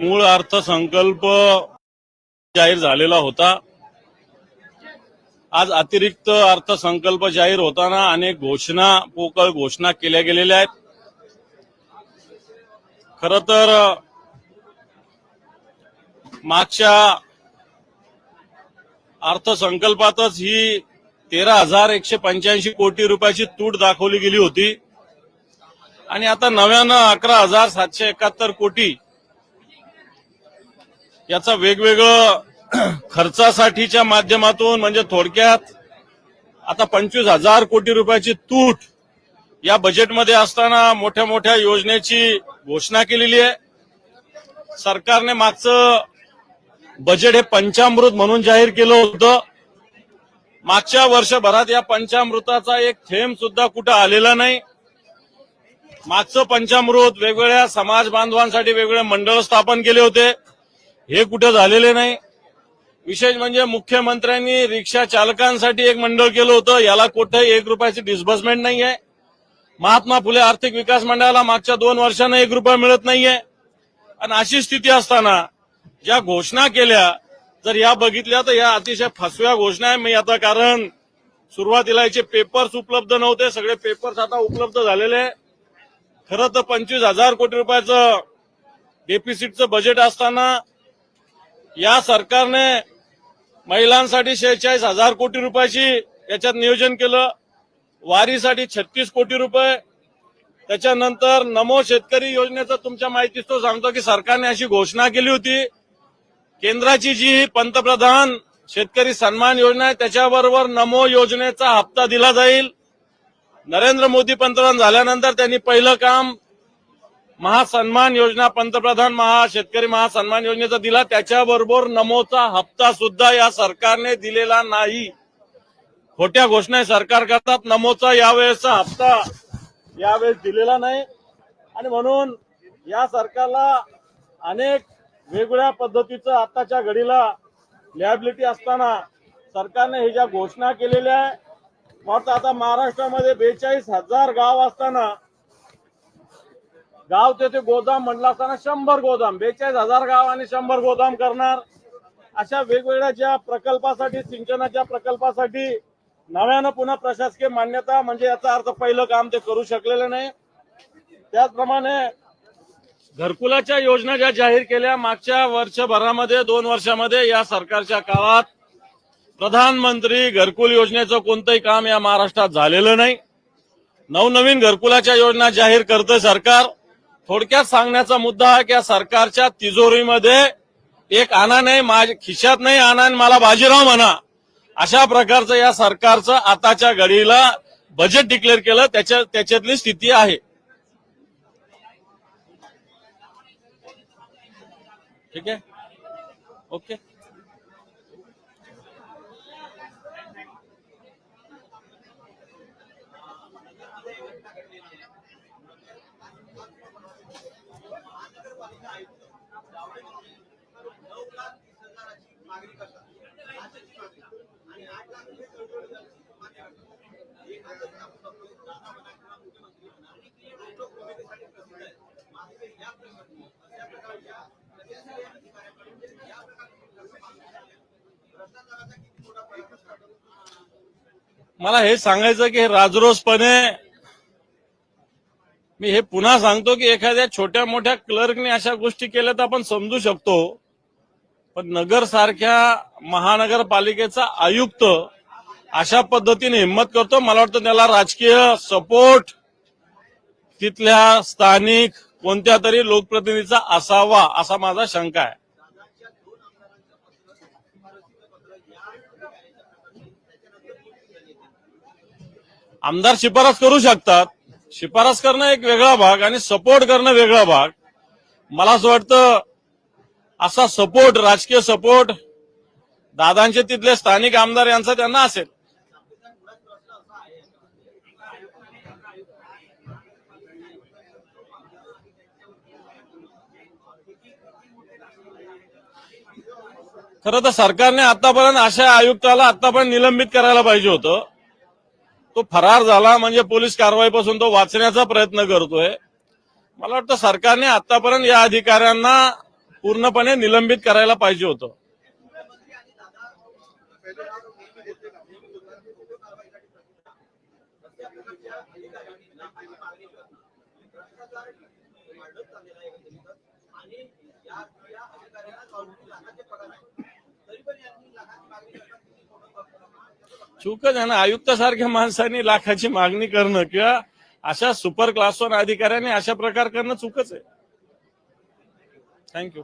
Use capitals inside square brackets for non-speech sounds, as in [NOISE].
मूळ अर्थसंकल्प जाहीर झालेला होता. आज अतिरिक्त अर्थसंकल्प जाहीर होताना अनेक घोषणा पोकळ घोषणा केल्या गेलेल्या आहेत. खर तर मागच्या अर्थसंकल्पातच ही तेरा हजार एकशे पंच्याऐंशी कोटी रुपयाची तूट दाखवली गेली होती. आणि आता नव्यानं अकरा हजार सातशे एकाहत्तर कोटी याचा वेगवेगळं [CLEARS THROAT] खर्चासाठीच्या माध्यमातून म्हणजे थोडक्यात आता पंचवीस हजार कोटी रुपयाची तूट या बजेटमध्ये असताना मोठ्या मोठ्या योजनेची घोषणा केलेली आहे. सरकारने मागचं बजेट हे पंचामृत म्हणून जाहीर केलं होतं. मागच्या वर्षभरात या पंचामृताचा एक थेंब सुद्धा कुठं आलेला नाही. मागचं पंचामृत वेगवेगळ्या समाज बांधवांसाठी वेगवेगळे मंडळ स्थापन केले होते. हे कुठे झालेले नाही. विशेष म्हणजे मुख्यमंत्र्यांनी रिक्षा चालकांसाठी एक मंडळ केलं होतं. याला कुठे एक रुपयाची डिस्बर्समेंट नाही आहे महात्मा फुले आर्थिक विकास मंडळाला मागच्या दोन वर्षांना एक रुपया मिळत नाहीये. आणि अशी स्थिती असताना ज्या घोषणा केल्या जर या बघितल्या तर या अतिशय फसव्या घोषणा आहे मी आता. कारण सुरुवातीला याचे पेपर्स उपलब्ध नव्हते. सगळे पेपर्स आता उपलब्ध झालेले आहे. खरं तर पंचवीस हजार कोटी रुपयाचं डेफिसिटचं बजेट असताना या सरकारने महिलांसाठी शेहेचाळीस हजार कोटी रुपयाची याच्यात नियोजन केलं. वारीसाठी छत्तीस कोटी रुपये. त्याच्यानंतर नमो शेतकरी योजनेचं तुमच्या माहितीच तो सांगतो की सरकारने अशी घोषणा केली होती. केंद्राची जी पंतप्रधान शेतकरी सन्मान योजना आहे त्याच्याबरोबर नमो योजनेचा हप्ता दिला जाईल. नरेंद्र मोदी पंतप्रधान झाल्यानंतर त्यांनी पहिलं काम महासन्मान योजना पंतप्रधान महा शेतकरी महासन्मान योजनेचा दिला. त्याच्याबरोबर नमोचा हप्ता सुद्धा या सरकारने दिलेला नाही. खोट्या घोषणा सरकार करतात. नमोचा यावेळेसचा हप्ता यावेळेस दिलेला नाही. आणि म्हणून या सरकारला अनेक वेगवेगळ्या पद्धतीचं आताच्या घडीला लॅबिलिटी असताना सरकारने हे ज्या घोषणा केलेल्या आहे मात्र आता महाराष्ट्रामध्ये बेचाळीस हजार गाव असताना गाव तेथे गोदाम म्हटलं असताना शंभर गोदाम बेचाळीस हजार गाव आणि शंभर गोदाम करणार. अशा वेगवेगळ्या ज्या प्रकल्पासाठी सिंचनाच्या प्रकल्पासाठी नव्यानं पुन्हा प्रशासकीय मान्यता म्हणजे याचा अर्थ पहिलं काम ते करू शकलेलं नाही. त्याचप्रमाणे घरकुलाच्या योजना ज्या जाहीर केल्या मागच्या वर्षभरामध्ये दोन वर्षामध्ये या सरकारच्या काळात प्रधानमंत्री घरकुल योजनेचं कोणतंही काम या महाराष्ट्रात झालेलं नाही. नवनवीन घरकुलाच्या योजना जाहीर करतं सरकार. थोडक्यात सांगण्याचा मुद्दा हा की या सरकारच्या तिजोरीमध्ये एक आणा नाही माझ्या खिशात नाही आणा आणि मला बाजीराव म्हणा. अशा प्रकारचं या सरकारचं आताच्या घडीला बजेट डिक्लेअर केलं त्याच्या त्याच्यातली स्थिती आहे. ठीक आहे? ओके. मला हे सांगायचं की हे राजरोसपणे मी हे पुन्हा सांगतो की एखाद्या छोट्या मोठ्या क्लर्कने अशा गोष्टी केल्या तर आपण समजू शकतो. पण नगर सारख्या महानगरपालिकेचा आयुक्त अशा पद्धतीने हिंमत करतो. मला वाटतं त्याला राजकीय सपोर्ट तिथल्या स्थानिक कोणत्या तरी लोकप्रतिनिधीचा असावा असा माझा शंका आहे. आमदार शिफारस करू शकतात. शिफारस करणं एक वेगळा भाग आणि सपोर्ट करणं वेगळा भाग. मला असं वाटतं असा सपोर्ट राजकीय सपोर्ट दादांचे तिथले स्थानिक आमदार यांचा त्यांना असेल. खरं तर सरकारने आतापर्यंत अशा आयुक्ताला आतापर्यंत निलंबित करायला पाहिजे होतं. तो फरार झाला म्हणजे पोलीस कारवाईपासून तो वाचण्याचा प्रयत्न करतोय. मला वाटतं सरकारने आतापर्यंत या अधिकाऱ्यांना पूर्णपणे निलंबित करायला पाहिजे होतं. चूकच आहे ना आयुक्त सारख्या माणसांनी लाखाची मागणी करणं किंवा अशा सुपर क्लास वन अधिकाऱ्यांनी अशा प्रकार करणं चुकच आहे. थँक्यू